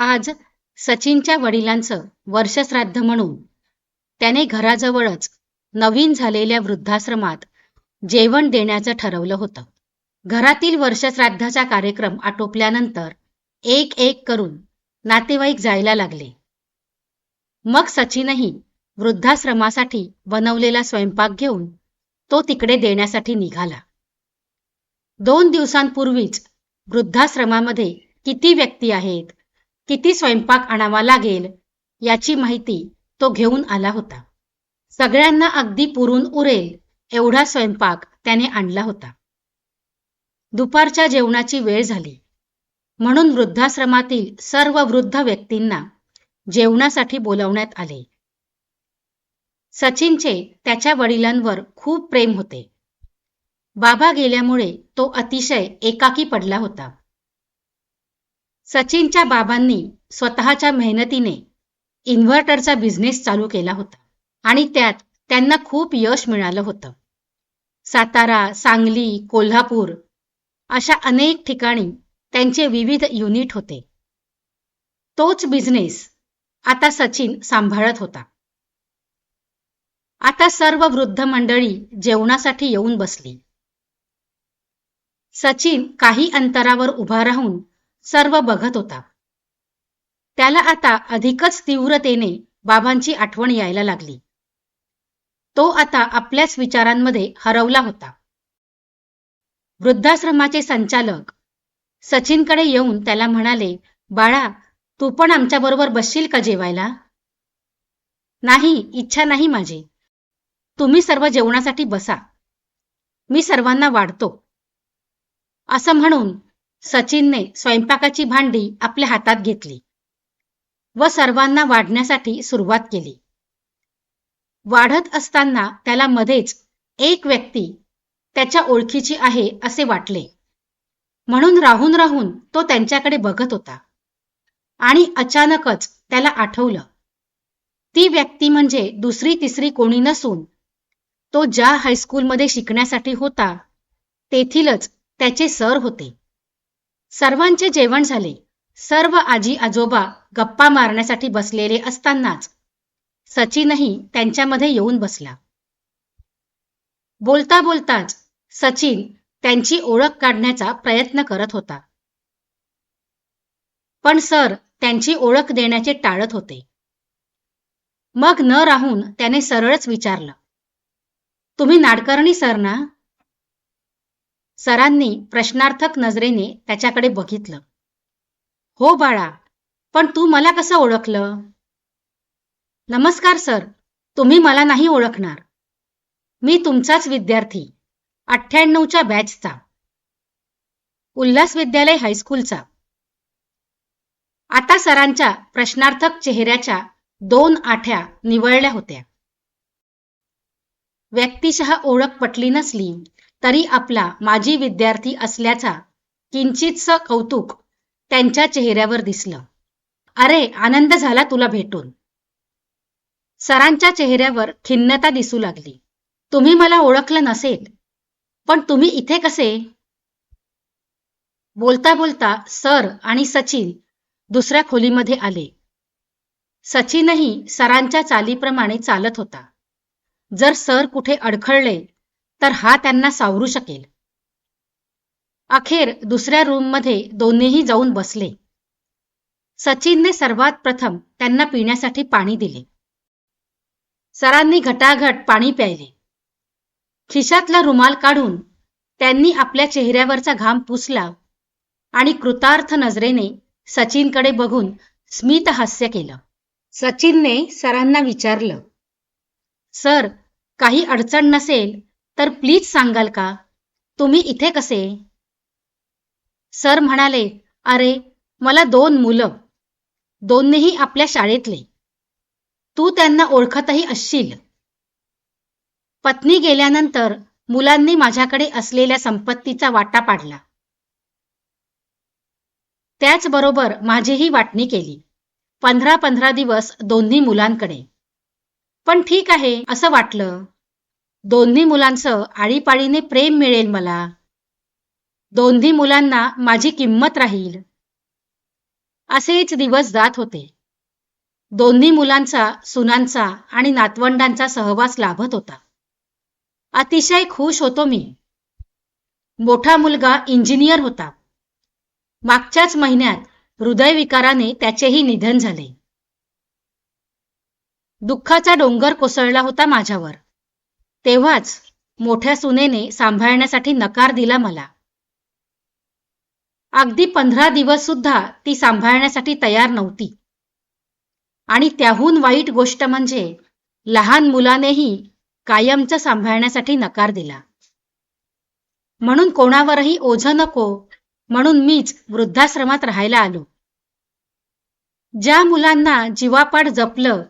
आज सचिनच्या वडिलांचं वर्षश्राद्ध म्हणून त्याने घराजवळच नवीन झालेल्या वृद्धाश्रमात जेवण देण्याचं ठरवलं होतं. घरातील वर्षश्राद्धाचा कार्यक्रम आटोपल्यानंतर एक एक करून नातेवाईक जायला लागले. मग सचिनही वृद्धाश्रमासाठी बनवलेला स्वयंपाक घेऊन तो तिकडे देण्यासाठी निघाला. दोन दिवसांपूर्वीच वृद्धाश्रमामध्ये किती व्यक्ती आहेत? किती स्वयंपाक आणावा लागेल याची माहिती तो घेऊन आला होता. सगळ्यांना अगदी पुरून उरेल एवढा स्वयंपाक त्याने आणला होता. दुपारच्या जेवणाची वेळ झाली. म्हणून वृद्धाश्रमातील सर्व वृद्ध व्यक्तींना जेवणासाठी बोलावण्यात आले. सचिनचे त्याच्या वडिलांवर खूप प्रेम होते. बाबा गेल्यामुळे तो अतिशय एकाकी पडला होता. सचिनच्या बाबांनी स्वतःच्या मेहनतीने इन्व्हर्टरचा बिझनेस चालू केला होता आणि त्यात त्यांना खूप यश मिळालं होतं. सातारा सांगली कोल्हापूर अशा अनेक ठिकाणी त्यांचे विविध युनिट होते. तोच बिझनेस आता सचिन सांभाळत होता. आता सर्व वृद्ध मंडळी जेवणासाठी येऊन बसली. सचिन काही अंतरावर उभा राहून सर्व बघत होता. त्याला आता अधिकच तीव्रतेने बाबांची आठवण यायला लागली. तो आता आपल्याच विचारांमध्ये हरवला होता. वृद्धाश्रमाचे संचालक सचिनकडे येऊन त्याला म्हणाले बाळा तू पण आमच्याबरोबर बसशील का जेवायला? नाही इच्छा नाही माझी. तुम्ही सर्व जेवणासाठी बसा. मी सर्वांना वाढतो. असं म्हणून सचिनने स्वयंपाकाची भांडी आपल्या हातात घेतली व सर्वांना वाढण्यासाठी सुरुवात केली. वाढत असताना त्याला मध्येच एक व्यक्ती त्याच्या ओळखीची आहे असे वाटले. म्हणून राहून राहून तो त्यांच्याकडे बघत होता आणि अचानकच त्याला आठवलं. ती व्यक्ती म्हणजे दुसरी तिसरी कोणी नसून तो ज्या हायस्कूलमध्ये शिकण्यासाठी होता तेथीलच त्याचे सर होते. सर्वांचे जेवण झाले. सर्व आजी आजोबा गप्पा मारण्यासाठी बसलेले असतानाच सचिनही त्यांच्यामध्ये येऊन बसला. बोलता बोलताच सचिन त्यांची ओळख काढण्याचा प्रयत्न करत होता. पण सर त्यांची ओळख देण्याचे टाळत होते. मग न राहून त्याने सरळच विचारलं तुम्ही नाडकर्णी सर ना? सरांनी प्रश्नार्थक नजरेने त्याच्याकडे बघितलं. हो बाळा पण तू मला कसं ओळखलं? नमस्कार सर. तुम्ही मला नाही ओळखणार. मी तुमचाच विद्यार्थी अठ्ठ्याण्णवच्या बॅचचा. उल्हास विद्यालय हायस्कूलचा. आता सरांच्या प्रश्नार्थक चेहऱ्याच्या दोन आठ्या निवळल्या होत्या. व्यक्तिशः ओळख पटली नसली तरी आपला माजी विद्यार्थी असल्याचा किंचितस कौतुक त्यांच्या चेहऱ्यावर दिसलं. अरे आनंद झाला तुला भेटून. सरांच्या चेहऱ्यावर खिन्नता दिसू लागली. तुम्ही मला ओळखलं नसेल पण तुम्ही इथे कसे? बोलता बोलता सर आणि सचिन दुसऱ्या खोलीमध्ये आले. सचिनही सरांच्या चालीप्रमाणे चालत होता. जर सर कुठे अडखळले तर हा त्यांना सावरू शकेल. अखेर दुसऱ्या रूममध्ये दोन्हीही जाऊन बसले. सचिनने सर्वात प्रथम त्यांना पिण्यासाठी पाणी दिले. सरांनी घटाघट पाणी प्यायले. खिशातला रुमाल काढून त्यांनी आपल्या चेहऱ्यावरचा घाम पुसला आणि कृतार्थ नजरेने सचिनकडे बघून स्मित हास्य केलं. सचिनने सरांना विचारलं सर काही अडचण नसेल तर प्लीज सांगाल का? तुम्ही इथे कसे? सर म्हणाले अरे मला दोन मुलं. दोन्हीही आपल्या शाळेतले. तू त्यांना ओळखतही असशील. पत्नी गेल्यानंतर मुलांनी माझ्याकडे असलेल्या संपत्तीचा वाटा पाडला. त्याचबरोबर माझीही वाटणी केली. पंधरा पंधरा दिवस दोन्ही मुलांकडे. पण ठीक आहे असं वाटलं. दोन्ही मुलांचं आळीपाळीने प्रेम मिळेल मला. दोन्ही मुलांना माझी किंमत राहील. असेच दिवस जात होते. दोन्ही मुलांचा सुनांचा आणि नातवंडांचा सहवास लाभत होता. अतिशय खुश होतो मी. मोठा मुलगा इंजिनियर होता. मागच्याच महिन्यात हृदयविकाराने त्याचेही निधन झाले. दुःखाचा डोंगर कोसळला होता माझ्यावर. तेव्हाच मोठ्या सुनेने सांभाळण्यासाठी नकार दिला मला. अगदी पंधरा दिवस सुद्धा ती सांभाळण्यासाठी तयार नव्हती. आणि त्याहून वाईट गोष्ट म्हणजे लहान मुलानेही कायमचं सांभाळण्यासाठी नकार दिला. म्हणून कोणावरही ओझं नको म्हणून मीच वृद्धाश्रमात राहायला आलो. ज्या मुलांना जीवापाड जपलं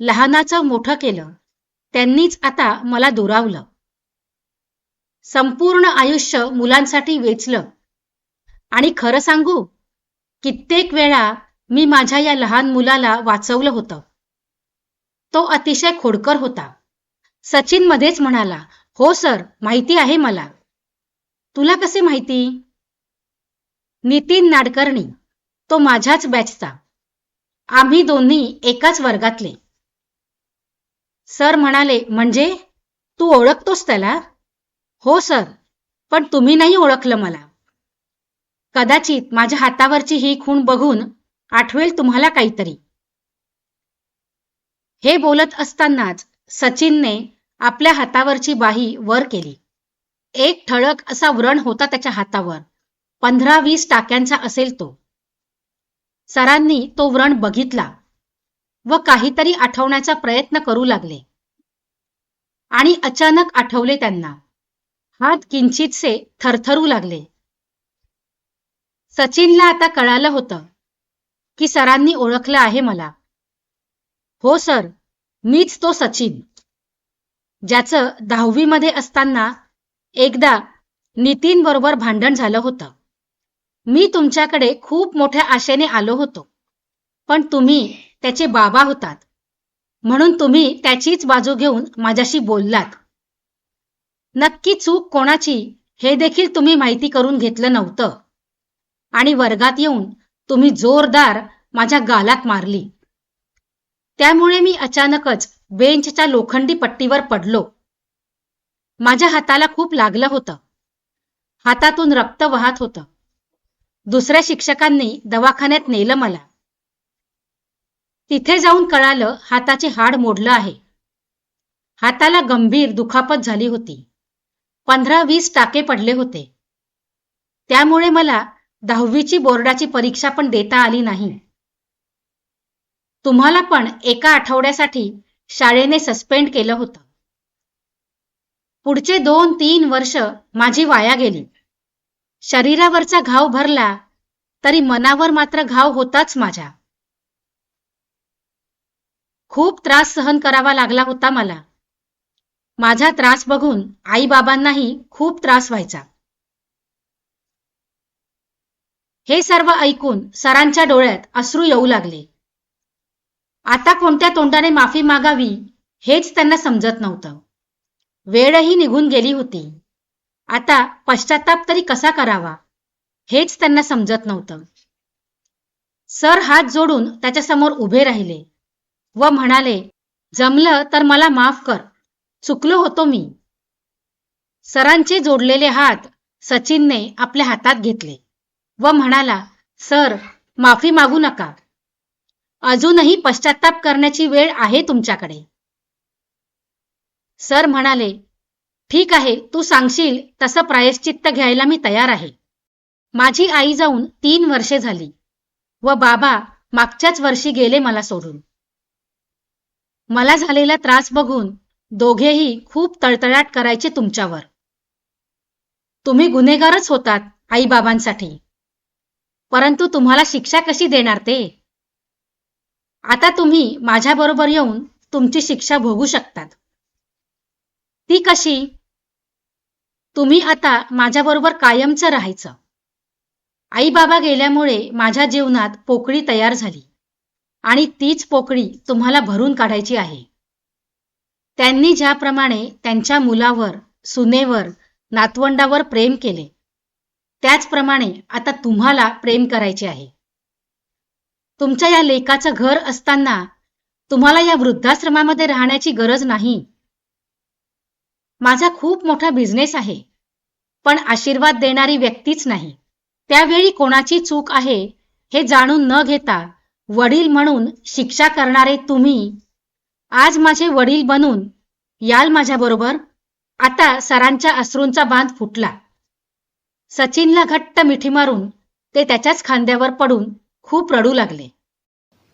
लहानाचं मोठं केलं. त्यांनीच आता मला दुरावलं. संपूर्ण आयुष्य मुलांसाठी वेचलं. आणि खरं सांगू कित्येक वेळा मी माझ्या या लहान मुलाला वाचवलं होतं. तो अतिशय खोडकर होता. सचिन मध्येच म्हणाला हो सर माहिती आहे मला. तुला कसे माहिती? नितीन नाडकर्णी. तो माझ्याच बॅचचा आम्ही दोन्ही एकाच वर्गातले. सर म्हणाले म्हणजे तू ओळखतोस त्याला? हो सर. पण तुम्ही नाही ओळखलं मला. कदाचित माझ्या हातावरची ही खूण बघून आठवेल तुम्हाला काहीतरी. हे बोलत असतानाच सचिनने आपल्या हातावरची बाही वर केली. एक ठळक असा व्रण होता त्याच्या हातावर. पंधरा वीस टाक्यांचा असेल तो. सरांनी तो व्रण बघितला. व काहीतरी आठवण्याचा प्रयत्न करू लागले. आणि अचानक आठवले त्यांना. हात किंचितसे थरथरू लागले. सचिनला आता कळालं होतं की सरांनी ओळखलं आहे मला. हो सर. मीच तो सचिन. ज्याचं दहावीमध्ये असताना एकदा नितीन बरोबर भांडण झालं होतं. मी तुमच्याकडे खूप मोठ्या आशेने आलो होतो. पण तुम्ही त्याचे बाबा होतात. म्हणून तुम्ही त्याचीच बाजू घेऊन माझ्याशी बोललात. नक्की चूक कोणाची हे देखील तुम्ही माहिती करून घेतलं नव्हतं. आणि वर्गात येऊन तुम्ही जोरदार माझ्या गालात मारली. त्यामुळे मी अचानकच बेंचच्या लोखंडी पट्टीवर पडलो. माझ्या हाताला खूप लागलं होतं. हातातून रक्त वाहत होतं. दुसऱ्या शिक्षकांनी दवाखान्यात नेलं मला. तिथे जाऊन कळालं हाताचे हाड मोडलं आहे. हाताला गंभीर दुखापत झाली होती. पंधरा वीस टाके पडले होते. त्यामुळे मला दहावीची बोर्डाची परीक्षा पण देता आली नाही. तुम्हाला पण एका आठवड्यासाठी शाळेने सस्पेंड केलं होतं. पुढचे दोन तीन वर्ष माझी वाया गेली. शरीरावरचा घाव भरला तरी मनावर मात्र घाव होताच माझ्या. खूप त्रास सहन करावा लागला होता मला. माझा त्रास बघून आईबाबांनाही खूप त्रास व्हायचा. हे सर्व ऐकून सरांच्या डोळ्यात अश्रू येऊ लागले. आता कोणत्या तोंडाने माफी मागावी हेच त्यांना समजत नव्हतं. वेळही निघून गेली होती. आता पश्चाताप तरी कसा करावा हेच त्यांना समजत नव्हतं. सर हात जोडून त्याच्यासमोर उभे राहिले. व म्हणाले जमलं तर मला माफ कर. चुकलो होतो मी. सरांचे जोडलेले हात सचिनने आपल्या हातात घेतले व म्हणाला सर माफी मागू नका. अजूनही पश्चाताप करण्याची वेळ आहे तुमच्याकडे. सर म्हणाले ठीक आहे तू सांगशील तसं प्रायश्चित्त घ्यायला मी तयार आहे. माझी आई जाऊन तीन वर्षे झाली व बाबा मागच्याच वर्षी गेले मला सोडून. मला झालेला त्रास बघून दोघेही खूप तळतळाट करायचे तुमच्यावर. तुम्ही गुन्हेगारच होतात आईबाबांसाठी. परंतु तुम्हाला शिक्षा कशी देणार ते? आता तुम्ही माझ्याबरोबर येऊन तुमची शिक्षा भोगू शकतात. ती कशी? तुम्ही आता माझ्याबरोबर कायमचं राहायचं. आईबाबा गेल्यामुळे माझ्या जीवनात पोकळी तयार झाली. आणि तीच पोकळी तुम्हाला भरून काढायची आहे. त्यांनी ज्याप्रमाणे त्यांच्या मुलावर सुनेवर नातवंडावर प्रेम केले त्याचप्रमाणे आता तुम्हाला प्रेम करायचे आहे. तुमच्या या लेकाचं घर असताना तुम्हाला या वृद्धाश्रमामध्ये राहण्याची गरज नाही. माझा खूप मोठा बिझनेस आहे पण आशीर्वाद देणारी व्यक्तीच नाही. त्यावेळी कोणाची चूक आहे हे जाणून न घेता वडील म्हणून शिक्षा करणारे तुम्ही आज माझे वडील बनून याल माझ्याबरोबर आता सरांच्या अश्रूंचा बांध फुटला. सचिनला घट्ट मिठी मारून ते त्याच्याच खांद्यावर पडून खूप रडू लागले.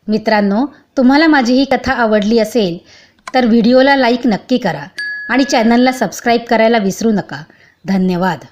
मित्रांनो तुम्हाला माझी ही कथा आवडली असेल तर व्हिडिओला लाईक नक्की करा आणि चॅनलला सबस्क्राईब करायला विसरू नका. धन्यवाद.